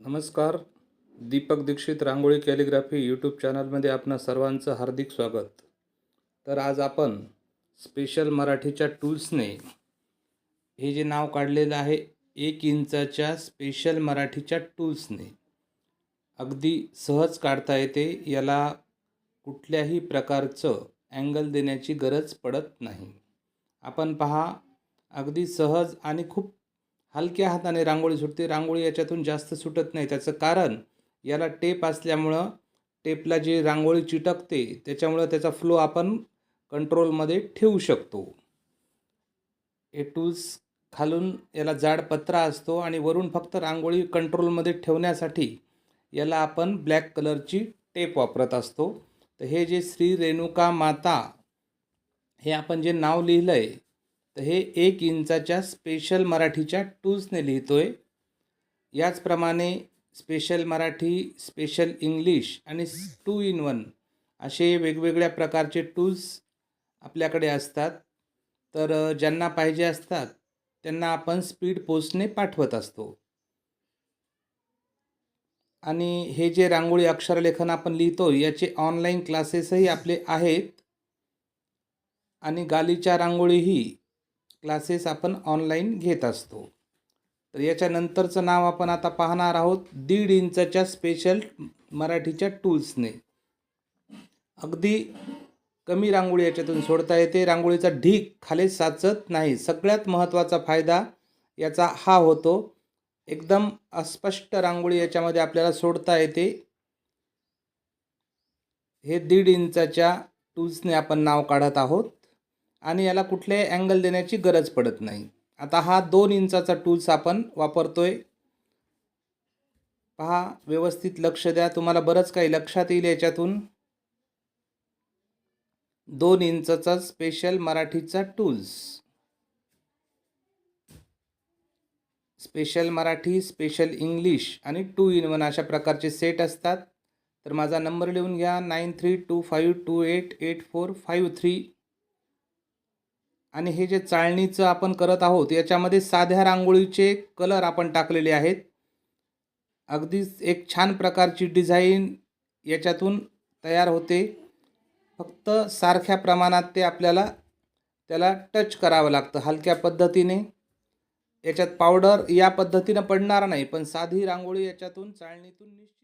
नमस्कार. Deepak Dixit rangoli calligraphy YouTube चॅनलमध्ये आपणा सर्वांचं हार्दिक स्वागत. तर आज आपण स्पेशल मराठीच्या टूल्सने हे जे नाव काढलेलं आहे एक इंचाच्या स्पेशल मराठीच्या टूल्सने अगदी सहज काढता येते. याला कुठल्याही प्रकारचं अँगल देण्याची गरज पडत नाही. आपण पहा अगदी सहज आणि खूप हलक्या हाताने रांगोळी सुटते. रांगोळी याच्यातून जास्त सुटत नाही. त्याचं कारण याला टेप असल्यामुळं टेपला जी रांगोळी चिटकते त्याच्यामुळं त्याचा फ्लो आपण कंट्रोलमध्ये ठेवू शकतो. हे टूल्स खालून याला जाड पत्रा असतो आणि वरून फक्त रांगोळी कंट्रोलमध्ये ठेवण्यासाठी याला आपण ब्लॅक कलरची टेप वापरत असतो. तर हे जे श्री रेणुका माता हे आपण जे नाव लिहिलं आहे तर हे एक इंचाच्या स्पेशल मराठीच्या टूल्सने लिहितो आहे याचप्रमाणे स्पेशल मराठी स्पेशल इंग्लिश आणि टू इन वन असे वेगवेगळ्या प्रकारचे टूल्स आपल्याकडे असतात. तर ज्यांना पाहिजे असतात त्यांना आपण स्पीड पोस्टने पाठवत असतो. आणि हे जे रांगोळी अक्षरलेखन आपण लिहितो याचे ऑनलाईन क्लासेसही आपले आहेत. आणि गालीच्या रांगोळीही क्लासेस आपण ऑनलाईन घेत असतो. तर याच्यानंतरचं नाव आपण आता पाहणार आहोत दीड इंचाच्या स्पेशल मराठीच्या टूल्सने अगदी कमी रांगोळी याच्यातून सोडता येते. रांगोळीचा ढीक खाली साचत नाही. सगळ्यात महत्त्वाचा फायदा याचा हा होतो एकदम अस्पष्ट रांगोळी याच्यामध्ये आपल्याला सोडता येते. हे दीड इंचाच्या टूल्सने आपण नाव काढत आहोत. आणि याला कुठल्याही अँगल देण्याची गरज पडत नाही. आता हा दोन इंचाचा टूल्स आपण वापरतो आहे पहा व्यवस्थित लक्ष द्या. तुम्हाला बरंच काही लक्षात येईल याच्यातून. दोन इंचाचा स्पेशल मराठीचा tools special Marathi special English आणि टू इन वन अशा प्रकारचे सेट असतात. तर माझा नंबर लिहून घ्या. Nine three two five two eight eight four five three आणि हे जे चाळणीचं आपण करत आहोत याच्यामध्ये साध्या रांगोळीचे कलर आपण टाकलेले आहेत. अगदीच एक छान प्रकारची डिझाईन याच्यातून तयार होते. फक्त सारख्या प्रमाणात ते आपल्याला त्याला टच करावं लागतं हलक्या पद्धतीने. याच्यात पावडर या पद्धतीनं पडणार नाही पण साधी रांगोळी याच्यातून चाळणीतून निश्चित